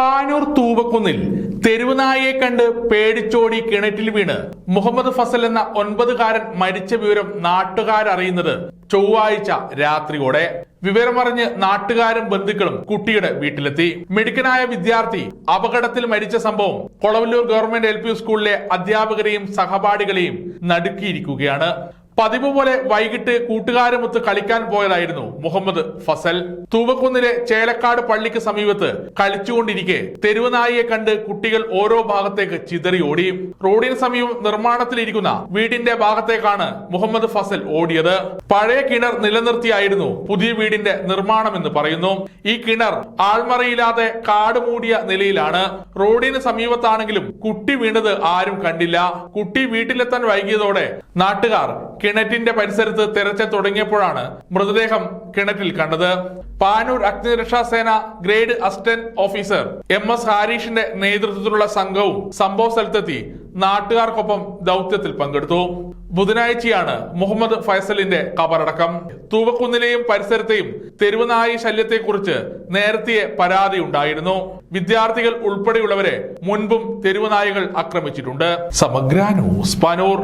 പാനൂർ തൂവക്കുന്നിൽ തെരുവുനായയെ കണ്ട് പേടിച്ചോടി കിണറ്റിൽ വീണ് മുഹമ്മദ് ഫസൽ എന്ന ഒൻപതുകാരൻ മരിച്ച വിവരം നാട്ടുകാരറിയുന്നത് ചൊവ്വാഴ്ച രാത്രിയോടെ. വിവരമറിഞ്ഞ് നാട്ടുകാരും ബന്ധുക്കളും കുട്ടിയുടെ വീട്ടിലെത്തി. മെഡിക്കനായ വിദ്യാർത്ഥി അപകടത്തിൽ മരിച്ച സംഭവം കൊളവല്ലൂർ ഗവൺമെന്റ് എൽ സ്കൂളിലെ അധ്യാപകരെയും സഹപാഠികളെയും നടുക്കിയിരിക്കുകയാണ്. പതിവ് പോലെ വൈകിട്ട് കൂട്ടുകാരുമൊത്ത് കളിക്കാൻ പോയതായിരുന്നു മുഹമ്മദ് ഫസൽ. തൂവക്കുന്നിലെ ചേലക്കാട് പള്ളിക്ക് സമീപത്ത് കളിച്ചുകൊണ്ടിരിക്കെ തെരുവുനായിയെ കണ്ട് കുട്ടികൾ ഓരോ ഭാഗത്തേക്ക് ചിതറി ഓടി റോഡിന് സമീപം നിർമ്മാണത്തിലിരിക്കുന്ന വീടിന്റെ ഭാഗത്തേക്കാണ് മുഹമ്മദ് ഫസൽ ഓടിയത്. പഴയ കിണർ നിലനിർത്തിയായിരുന്നു പുതിയ വീടിന്റെ നിർമ്മാണമെന്ന് പറയുന്നു. ഈ കിണർ ആൾമറയില്ലാതെ കാട് മൂടിയ നിലയിലാണ്. റോഡിന് സമീപത്താണെങ്കിലും കുട്ടി വീണത് ആരും കണ്ടില്ല. കുട്ടി വീട്ടിലെത്താൻ വൈകിയതോടെ നാട്ടുകാർ കിണറ്റിന്റെ പരിസരത്ത് തെരച്ചിൽ തുടങ്ങിയപ്പോഴാണ് മൃതദേഹം കിണറ്റിൽ കണ്ടത്. പാനൂർ അഗ്നിരക്ഷാ സേന grade assistant officer M S ഹാരീഷിന്റെ നേതൃത്വത്തിലുള്ള സംഘവും സംഭവ സ്ഥലത്തെത്തി നാട്ടുകാർക്കൊപ്പം ദൗത്യത്തിൽ പങ്കെടുത്തു. ബുധനാഴ്ചയാണ് മുഹമ്മദ് ഫൈസലിന്റെ കബറടക്കം. തൂവക്കുന്നിലെയും പരിസരത്തെയും തെരുവുനായി ശല്യത്തെക്കുറിച്ച് നേരത്തെ പരാതി ഉണ്ടായിരുന്നു. വിദ്യാർത്ഥികൾ ഉൾപ്പെടെയുള്ളവരെ മുൻപും തെരുവുനായകൾ ആക്രമിച്ചിട്ടുണ്ട്. സമഗ്ര പാനൂർ.